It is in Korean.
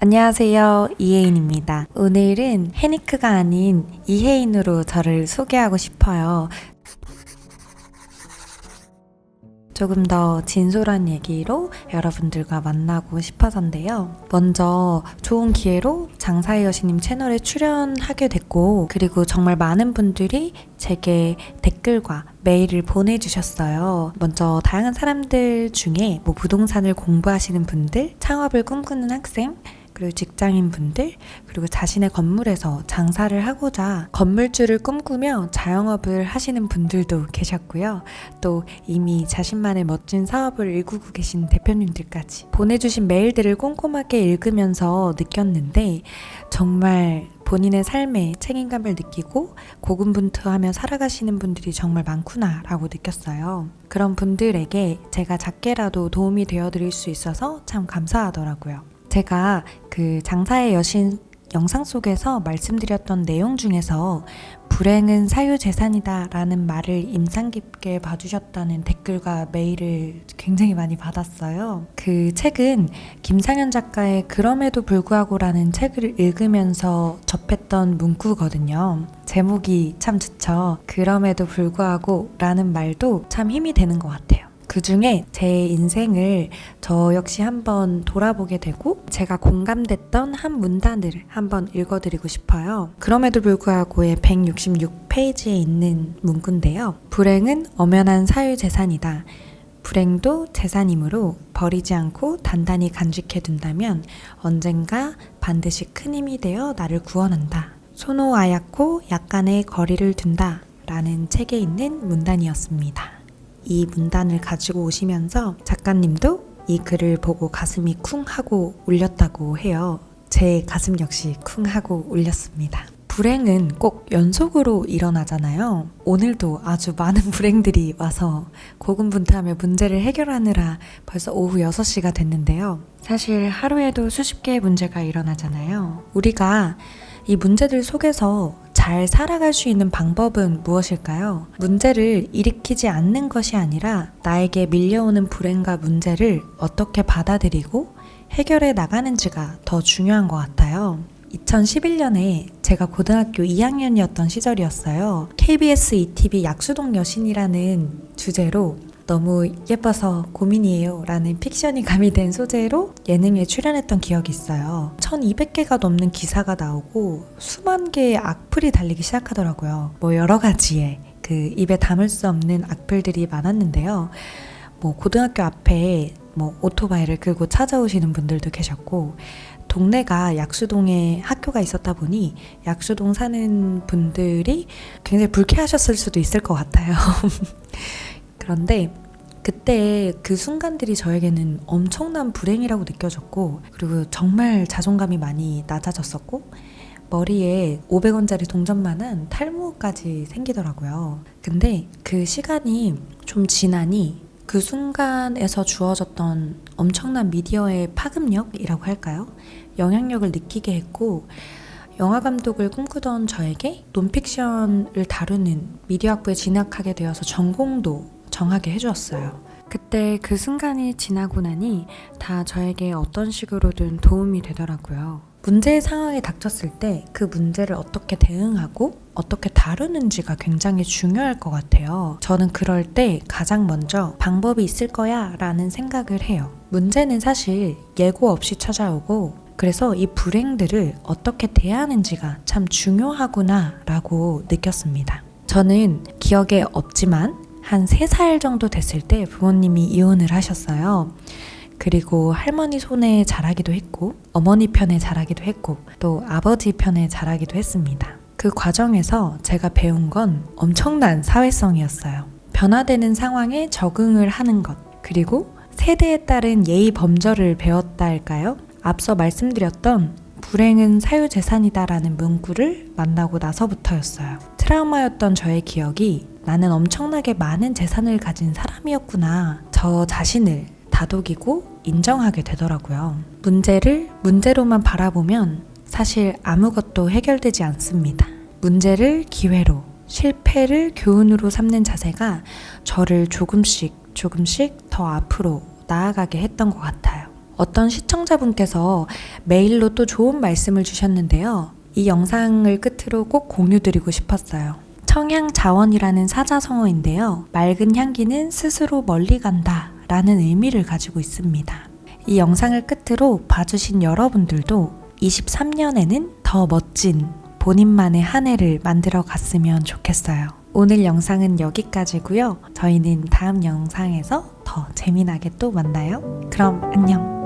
안녕하세요. 이혜인입니다. 오늘은 해니크가 아닌 이혜인으로 저를 소개하고 싶어요. 조금 더 진솔한 얘기로 여러분들과 만나고 싶어서인데요. 먼저 좋은 기회로 장사의 여신님 채널에 출연하게 됐고, 그리고 정말 많은 분들이 제게 댓글과 메일을 보내주셨어요. 먼저 다양한 사람들 중에 뭐 부동산을 공부하시는 분들, 창업을 꿈꾸는 학생, 그리고 직장인 분들, 그리고 자신의 건물에서 장사를 하고자 건물주를 꿈꾸며 자영업을 하시는 분들도 계셨고요. 또 이미 자신만의 멋진 사업을 일구고 계신 대표님들까지 보내주신 메일들을 꼼꼼하게 읽으면서 느꼈는데 정말 본인의 삶에 책임감을 느끼고 고군분투하며 살아가시는 분들이 정말 많구나라고 느꼈어요. 그런 분들에게 제가 작게라도 도움이 되어 드릴 수 있어서 참 감사하더라고요. 제가 그 장사의 여신 영상 속에서 말씀드렸던 내용 중에서 불행은 사유재산이다 라는 말을 인상 깊게 봐주셨다는 댓글과 메일을 굉장히 많이 받았어요. 그 책은 김상현 작가의 그럼에도 불구하고 라는 책을 읽으면서 접했던 문구거든요. 제목이 참 좋죠. 그럼에도 불구하고 라는 말도 참 힘이 되는 것 같아요. 그 중에 제 인생을 저 역시 한번 돌아보게 되고 제가 공감됐던 한 문단을 한번 읽어드리고 싶어요. 그럼에도 불구하고의 166페이지에 있는 문구인데요. 불행은 엄연한 사유재산이다. 불행도 재산이므로 버리지 않고 단단히 간직해 둔다면 언젠가 반드시 큰 힘이 되어 나를 구원한다. 소노아야코 약간의 거리를 둔다. 라는 책에 있는 문단이었습니다. 이 문단을 가지고 오시면서 작가님도 이 글을 보고 가슴이 쿵 하고 울렸다고 해요. 제 가슴 역시 쿵 하고 울렸습니다. 불행은 꼭 연속으로 일어나잖아요. 오늘도 아주 많은 불행들이 와서 고군분투하며 문제를 해결하느라 벌써 오후 6시가 됐는데요. 사실 하루에도 수십 개의 문제가 일어나잖아요. 우리가 이 문제들 속에서 잘 살아갈 수 있는 방법은 무엇일까요? 문제를 일으키지 않는 것이 아니라 나에게 밀려오는 불행과 문제를 어떻게 받아들이고 해결해 나가는지가 더 중요한 것 같아요. 2011년에 제가 고등학교 2학년이었던 시절이었어요. KBS ETV 약수동 여신이라는 주제로 너무 예뻐서 고민이에요 라는 픽션이 가미된 소재로 예능에 출연했던 기억이 있어요. 1200개가 넘는 기사가 나오고 수만 개의 악플이 달리기 시작하더라고요. 뭐 여러 가지의 그 입에 담을 수 없는 악플들이 많았는데요. 뭐 고등학교 앞에 뭐 오토바이를 끌고 찾아오시는 분들도 계셨고 동네가 약수동에 학교가 있었다 보니 약수동 사는 분들이 굉장히 불쾌하셨을 수도 있을 것 같아요. 그런데 그때 그 순간들이 저에게는 엄청난 불행이라고 느껴졌고 그리고 정말 자존감이 많이 낮아졌었고 머리에 500원짜리 동전만한 탈모까지 생기더라고요. 근데 그 시간이 좀 지나니 그 순간에서 주어졌던 엄청난 미디어의 파급력이라고 할까요? 영향력을 느끼게 했고 영화 감독을 꿈꾸던 저에게 논픽션을 다루는 미디어학부에 진학하게 되어서 전공도 정하게 해주었어요. 그때 그 순간이 지나고 나니 다 저에게 어떤 식으로든 도움이 되더라고요. 문제의 상황에 닥쳤을 때 그 문제를 어떻게 대응하고 어떻게 다루는지가 굉장히 중요할 것 같아요. 저는 그럴 때 가장 먼저 방법이 있을 거야 라는 생각을 해요. 문제는 사실 예고 없이 찾아오고 그래서 이 불행들을 어떻게 대하는지가 참 중요하구나 라고 느꼈습니다. 저는 기억에 없지만 한 3살 정도 됐을 때 부모님이 이혼을 하셨어요. 그리고 할머니 손에 자라기도 했고, 어머니 편에 자라기도 했고, 또 아버지 편에 자라기도 했습니다. 그 과정에서 제가 배운 건 엄청난 사회성이었어요. 변화되는 상황에 적응을 하는 것, 그리고 세대에 따른 예의 범절을 배웠다 할까요? 앞서 말씀드렸던 불행은 사유재산이다라는 문구를 만나고 나서부터였어요. 트라우마였던 저의 기억이 나는 엄청나게 많은 재산을 가진 사람이었구나. 저 자신을 다독이고 인정하게 되더라고요. 문제를 문제로만 바라보면 사실 아무것도 해결되지 않습니다. 문제를 기회로, 실패를 교훈으로 삼는 자세가 저를 조금씩 조금씩 더 앞으로 나아가게 했던 것 같아요. 어떤 시청자분께서 메일로 또 좋은 말씀을 주셨는데요. 이 영상을 끝으로 꼭 공유드리고 싶었어요. 청향 자원이라는 사자성어인데요. 맑은 향기는 스스로 멀리 간다 라는 의미를 가지고 있습니다. 이 영상을 끝으로 봐주신 여러분들도 23년에는 더 멋진 본인만의 한 해를 만들어 갔으면 좋겠어요. 오늘 영상은 여기까지고요. 저희는 다음 영상에서 더 재미나게 또 만나요. 그럼 안녕.